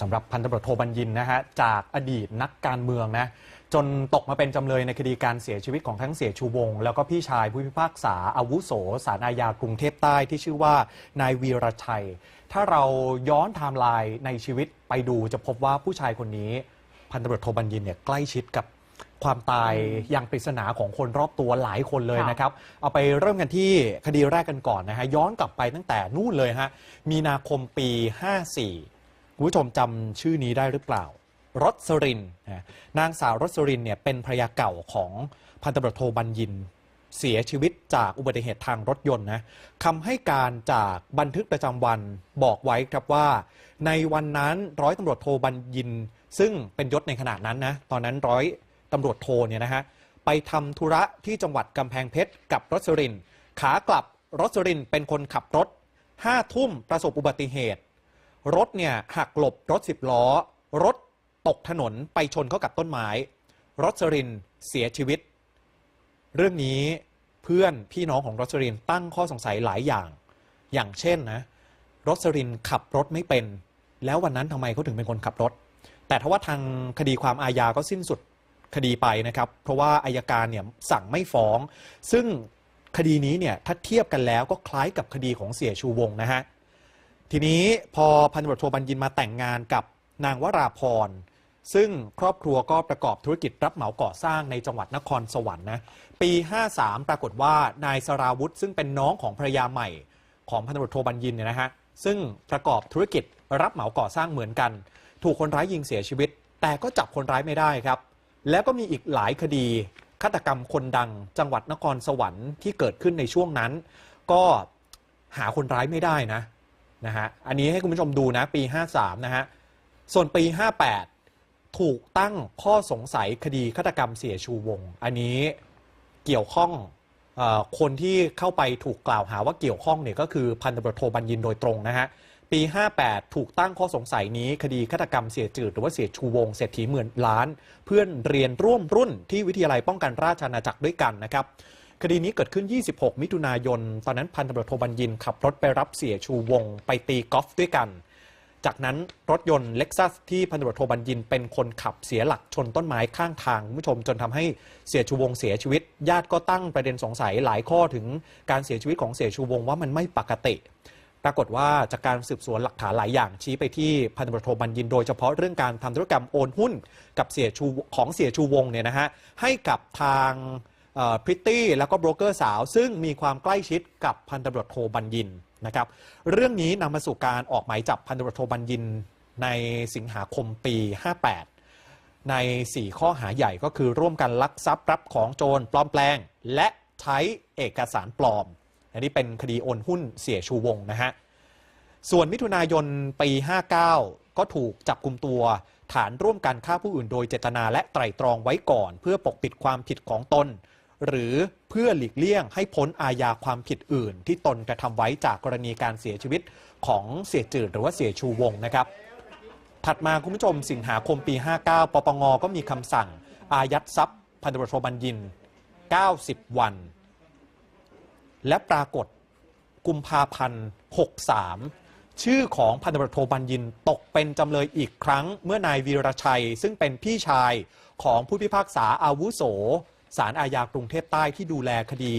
สำหรับพันตำรวจโทบัญญินนะฮะจากอดีตนักการเมืองนะจนตกมาเป็นจำเลยในคดีการเสียชีวิตของทั้งเสียชูวงศ์แล้วก็พี่ชายผู้พิพากษาอาวุโสสารอาญากรุงเทพใต้ที่ชื่อว่านายวีรชัย ถ้าเราย้อนไทม์ไลน์ในชีวิตไปดูจะพบว่าผู้ชายคนนี้ พันตำรวจโทบัญญินเนี่ยใกล้ชิดกับความตายอย่างปริศนาของคนรอบตัวหลายคนเลยค่ะนะครับ เอาไปเริ่มกันที่คดีแรกกันก่อนนะฮะย้อนกลับไปตั้งแต่นู่นเลยฮะมีนาคมปี 54 คุณผู้ชมจำชื่อนี้ได้หรือเปล่ารสรินนะนางสาวรสรินเนี่ยเป็นภรรยาเก่าของพันตำรวจโทบัญญิน เสียชีวิตจากอุบัติเหตุทางรถยนต์นะคำให้การจากบันทึกประจำวันบอกไว้ครับว่า ในวันนั้นร้อยตำรวจโทบัญญิน ซึ่งเป็นยศในขณะนั้นนะตอนนั้นร้อยตำรวจโทเนี่ยนะฮะไปทำธุระที่จังหวัดกำแพงเพชรกับรสริน ขากลับรสรินเป็นคนขับรถห้าทุ่มประสบอุบัติเหตุ รถเนี่ยหักหลบรถสิบล้อ รถตกถนนไปชนเข้ากับต้นไม้รสรินเสียชีวิต เรื่องนี้เพื่อนพี่น้องของรสรินตั้งข้อสงสัยหลายอย่าง อย่างเช่นนะรสรินขับรถไม่เป็น แล้ววันนั้นทำไมเขาถึงเป็นคนขับรถ แต่ถ้าว่าทางคดีความอาญาก็สิ้นสุดคดีไปนะครับ เพราะว่าอายการเนี่ยสั่งไม่ฟ้อง ซึ่งคดีนี้เนี่ยถ้าเทียบกันแล้วก็คล้ายกับคดีของเสียชูวงนะฮะ ทีนี้พอพันตำรวจโทบัญญินมาแต่งงานกับนางวราพร ซึ่งครอบครัวก็ประกอบธุรกิจรับเหมาก่อสร้างในจังหวัดนครสวรรค์นะปี 53 ปรากฏว่านายสราวุธ ซึ่งเป็นน้องของภรรยาใหม่ ของพันตำรวจโทบัญญินเนี่ยนะฮะซึ่งประกอบธุรกิจรับเหมาก่อสร้างเหมือนกัน ถูกคนร้ายยิงเสียชีวิต แต่ก็จับคนร้ายไม่ได้ครับ แล้วก็มีอีกหลายคดีฆาตกรรมคนดังจังหวัดนครสวรรค์ที่เกิดขึ้นในช่วงนั้น ก็หาคนร้ายไม่ได้นะ นะฮะอันนี้ให้คุณผู้ชมดูนะปี 53 นะฮะส่วนปี 58 ถูกตั้งข้อสงสัยคดีฆาตกรรมเสียชูวง อันนี้เกี่ยวข้องอคนที่เข้าไปถูกกล่าวหาว่าเกี่ยวข้องเนี่ยก็คือพันตำรวจโทบัญญินโดยตรงนะฮะปี 58 ถูกตั้งข้อสงสัยนี้ คดีฆาตกรรมเสียจืด หรือว่าเสียชูวงเศรษฐีหมื่นล้าน เพื่อนเรียนร่วมรุ่นที่วิทยาลัยป้องกันราชอาณาจักรด้วยกันนะครับ คดีนี้เกิดขึ้น 26 มิถุนายน ตอนนั้นพันตำรวจโทบัญญิน ขับรถไปรับเสียชูวง ไปตีกอล์ฟด้วยกัน จากนั้นรถยนต์เล็กซัสที่พันตำรวจโทบัญญินเป็นคนขับเสียหลักชนต้นไม้ข้างทางคุณผู้ชมจนทำให้เสียชูวงเสียชีวิต ญาติก็ตั้งประเด็นสงสัยหลายข้อถึงการเสียชีวิตของเสียชูวงว่ามันไม่ปกติ ปรากฏว่าจากการสืบสวนหลักฐานหลายอย่างชี้ไปที่พันตำรวจโทบัญญินโดยเฉพาะเรื่องการทำธุรกรรมโอนหุ้น กับเสียชูของเสียชูวงเนี่ยนะฮะให้กับทาง พริตตี้แล้วก็โบรกเกอร์สาว ซึ่งมีความใกล้ชิดกับพันตำรวจโทบัญญินนะครับเรื่องนี้นำมาสู่การออกหมายจับพันตำรวจโทบัญญินในสิงหาคมปี 58 ใน 4 ข้อหาใหญ่ก็คือร่วมกันลักทรัพย์รับของโจรปลอมแปลง และใช้เอกสารปลอม อันนี้เป็นคดีโอนหุ้นเสียชูวงนะฮะส่วนมิถุนายนปี 59 ก็ถูกจับกลุ่มตัวฐานร่วมกันฆ่าผู้อื่นโดยเจตนาและไตร่ตรองไว้ก่อน เพื่อปกปิดความผิดของตน หรือเพื่อหลีกเลี่ยงให้พ้นอาญาความผิดอื่น ที่ตนกระทำไว้จากกรณีการเสียชีวิตของเสียจืดหรือว่าเสียชูวงนะครับ ถัดมาคุณผู้ชมสิงหาคมปี 59 ปปงก็มีคำสั่ง อายัดทรัพย์พันตำรวจโทบัญญิน 90 วัน และปรากฏกุมภาพันธ์63ชื่อของพันตำรวจโทบัญญินตกเป็นจำเลยอีกครั้ง เมื่อนายวีรชัย ซึ่งเป็นพี่ชายของผู้พิพากษาอาวุโส สารอาญากรุงเทพใต้ที่ดูแลคดี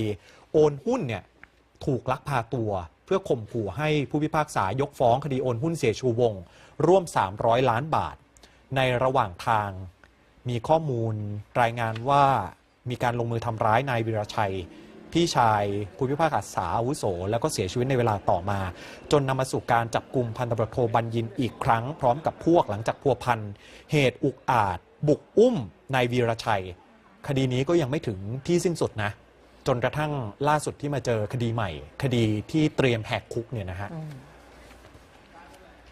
โอนหุ้นเนี่ยถูกลักพาตัว เพื่อข่มขู่ให้ผู้พิพากษายกฟ้องคดีโอนหุ้นเสียชูวง ร่วม 300 ล้านบาท ในระหว่างทางมีข้อมูลรายงานว่ามีการลงมือทำร้ายนายวีรชัย พี่ชายผู้พิพากษาอาวุโส แล้วก็เสียชีวิตในเวลาต่อมา จนนำมาสู่การจับกลุ่มพันตำรวจโทบัญญินอีกครั้ง พร้อมกับพวกหลังจากพัวพันเหตุอุกอาจ บุกอุ้มนายวีรชัย คดีนี้ก็ยังไม่ถึงที่สิ้นสุดนะ จนกระทั่งล่าสุดที่มาเจอคดีใหม่ คดีที่เตรียมแหกคุกเนี่ยนะฮะ อืม